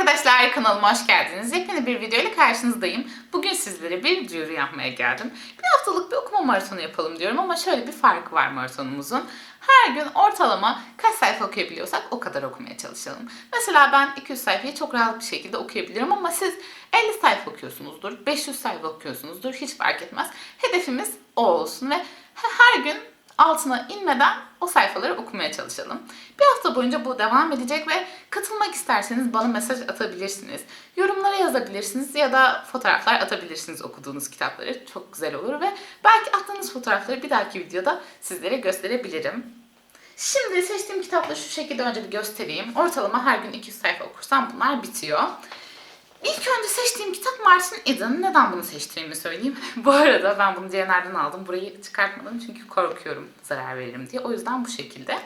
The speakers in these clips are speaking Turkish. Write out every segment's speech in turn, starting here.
arkadaşlar kanalıma hoş geldiniz. Yepyeni bir video ile karşınızdayım. Bugün sizlere bir duyuru yapmaya geldim. Bir haftalık bir okuma maratonu yapalım diyorum ama şöyle bir farkı var maratonumuzun. Her gün ortalama kaç sayfa okuyabiliyorsak o kadar okumaya çalışalım. Mesela ben 200 sayfayı çok rahat bir şekilde okuyabilirim ama siz 50 sayfa okuyorsunuzdur, 500 sayfa okuyorsunuzdur hiç fark etmez. Hedefimiz o olsun ve her gün altına inmeden o sayfaları okumaya çalışalım. Bir hafta boyunca bu devam edecek ve katılmak isterseniz bana mesaj atabilirsiniz. Yorumlara yazabilirsiniz ya da fotoğraflar atabilirsiniz okuduğunuz kitapları. Çok güzel olur ve belki attığınız fotoğrafları bir dahaki videoda sizlere gösterebilirim. Şimdi seçtiğim kitapları şu şekilde önce bir göstereyim. Ortalama her gün 200 sayfa okursam bunlar bitiyor. İlk önce seçtiğim kitap Martin Eden. Neden bunu seçtiğimi söyleyeyim. Bu arada ben bunu diğerlerden aldım. Burayı çıkartmadım çünkü korkuyorum zarar veririm diye. O yüzden bu şekilde.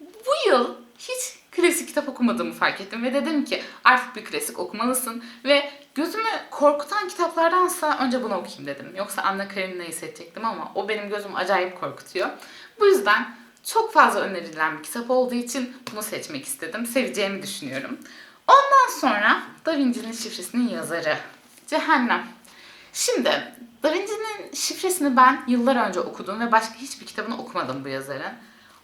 Bu yıl hiç klasik kitap okumadığımı fark ettim ve dedim ki artık bir klasik okumalısın ve gözümü korkutan kitaplardansa önce bunu okuyayım dedim. Yoksa Anna Karenina'yı seçecektim ama o benim gözümü acayip korkutuyor. Bu yüzden çok fazla önerilen bir kitap olduğu için bunu seçmek istedim. Seveceğimi düşünüyorum. Ondan sonra Da Vinci'nin şifresinin yazarı. Cehennem. Şimdi Da Vinci'nin şifresini ben yıllar önce okudum ve başka hiçbir kitabını okumadım bu yazarın.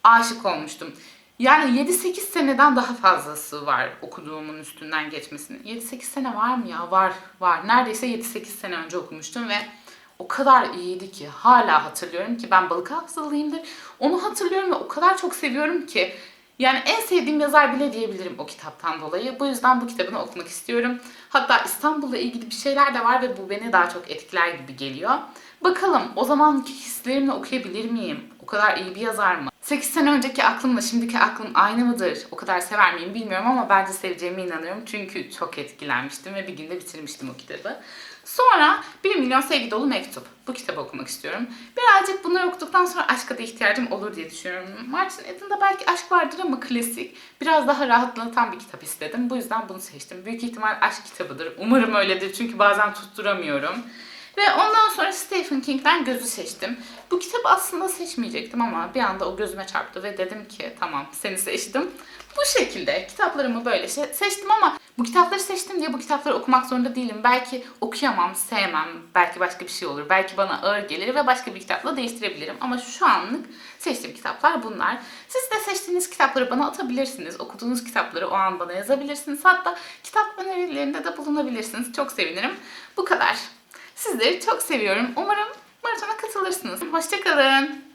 Aşık olmuştum. Yani 7-8 seneden daha fazlası var okuduğumun üstünden geçmesinin. 7-8 sene var mı ya? Var, var. Neredeyse 7-8 sene önce okumuştum ve o kadar iyiydi ki hala hatırlıyorum ki ben balık hafızalıyımdır. Onu hatırlıyorum ve o kadar çok seviyorum ki yani en sevdiğim yazar bile diyebilirim o kitaptan dolayı. Bu yüzden bu kitabını okumak istiyorum. Hatta İstanbul'la ilgili bir şeyler de var ve bu beni daha çok etkiler gibi geliyor. Bakalım o zamanki hislerimle okuyabilir miyim? O kadar iyi bir yazar mı? 8 sene önceki aklımla şimdiki aklım aynı mıdır? O kadar sever miyim bilmiyorum ama bence seveceğime inanıyorum. Çünkü çok etkilenmiştim ve bir günde bitirmiştim o kitabı. Sonra 1 milyon sevgi dolu mektup. Bu kitabı okumak istiyorum. Birazcık bunları okuduktan sonra aşka da ihtiyacım olur diye düşünüyorum. Martin Eden'da belki aşk vardır ama klasik. Biraz daha rahatlatan bir kitap istedim. Bu yüzden bunu seçtim. Büyük ihtimal aşk kitabıdır. Umarım öyledir çünkü bazen tutturamıyorum. Ve ondan sonra Stephen King'den Gözü seçtim. Bu kitabı aslında seçmeyecektim ama bir anda o gözüme çarptı ve dedim ki tamam seni seçtim. Bu şekilde kitaplarımı böyle se- seçtim ama bu kitapları seçtim diye bu kitapları okumak zorunda değilim. Belki okuyamam, sevmem, belki başka bir şey olur. Belki bana ağır gelir ve başka bir kitapla değiştirebilirim. Ama şu anlık seçtiğim kitaplar bunlar. Siz de seçtiğiniz kitapları bana atabilirsiniz. Okuduğunuz kitapları o an bana yazabilirsiniz. Hatta kitap önerilerinde de bulunabilirsiniz. Çok sevinirim. Bu kadar. Sizleri çok seviyorum. Umarım maratona katılırsınız. Hoşçakalın.